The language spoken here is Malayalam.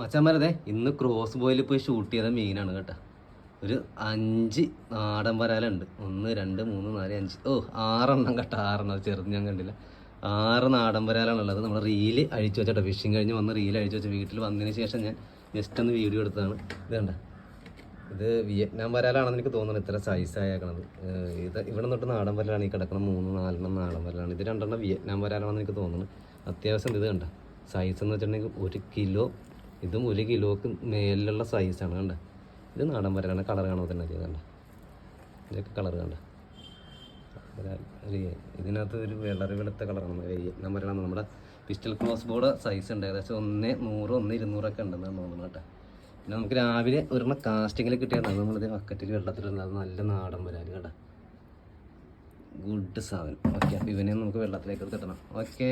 മച്ചാന്മാരതെ ഇന്ന് ക്രോസ് ബോയിൽ പോയി ഷൂട്ട് ചെയ്ത മീനാണ് കേട്ടോ. ഒരു അഞ്ച് നാടൻ വരാലുണ്ട്. ഒന്ന് രണ്ട് മൂന്ന് നാല് അഞ്ച്. ഓ ആറെണ്ണം കേട്ടോ ആറെണ്ണം. ചെറുത് ഞാൻ കണ്ടില്ല. ആറ് നാടൻ വരാലാണുള്ളത്. നമ്മൾ റീൽ അഴിച്ചു വെച്ചോട്ടോ. ഫിഷിങ് കഴിഞ്ഞ് വന്ന് റീൽ അഴിച്ചു വെച്ച് വീട്ടിൽ വന്നതിന് ശേഷം ഞാൻ ജസ്റ്റ് ഒന്ന് വീഡിയോ എടുത്തതാണ്. ഇത് കണ്ട? ഇത് വിയറ്റ്നാം വരാലാണെന്ന് എനിക്ക് തോന്നുന്നത് ഇത്ര സൈസ് ആയേക്കണത്. ഇത് ഇവിടെ തൊട്ട് നാടൻ വരാലാണ് ഈ കിടക്കുന്ന മൂന്ന് നാലെണ്ണം നാടൻ വരാലാണ്. ഇത് രണ്ടെണ്ണം വിയറ്റ്നാം വരാലാണെന്ന് എനിക്ക് തോന്നുന്നു. അത്യാവശ്യം ഇത് കണ്ട? സൈസ് എന്ന് വെച്ചിട്ടുണ്ടെങ്കിൽ ഒരു കിലോ ഇതും ഒരു കിലോക്ക് മേലിലുള്ള സൈസാണ് കണ്ട? ഇത് നാടൻ വരാണ് കളർ കാണുമ്പോൾ തന്നെ അറിയാം കണ്ട? ഇതൊക്കെ കളർ കണ്ട? ഇതിനകത്ത് ഒരു വെള്ളറി വെളുത്ത കളറാണ് വരാലാണ് നമ്മുടെ പിസ്റ്റൽ ക്രോസ് ബോർഡ് സൈസ് ഉണ്ട് ഏകദേശം ഒന്ന് നൂറ് ഒന്ന് ഇരുന്നൂറൊക്കെ ഉണ്ടെന്നാണ് തോന്നുന്നത് കേട്ടോ. പിന്നെ നമുക്ക് രാവിലെ ഒരെണ്ണം കാസ്റ്റിങ്ങിൽ കിട്ടിയതാണ് നമ്മളിത് ബക്കറ്റിൽ വെള്ളത്തിൽ അത് നല്ല നാടൻ വരാൻ കേട്ടോ. ഗുഡ് സാധനം. ഓക്കെ അപ്പോൾ ഇവനെ നമുക്ക് വെള്ളത്തിലേക്ക് എടുത്തിടണം ഓക്കെ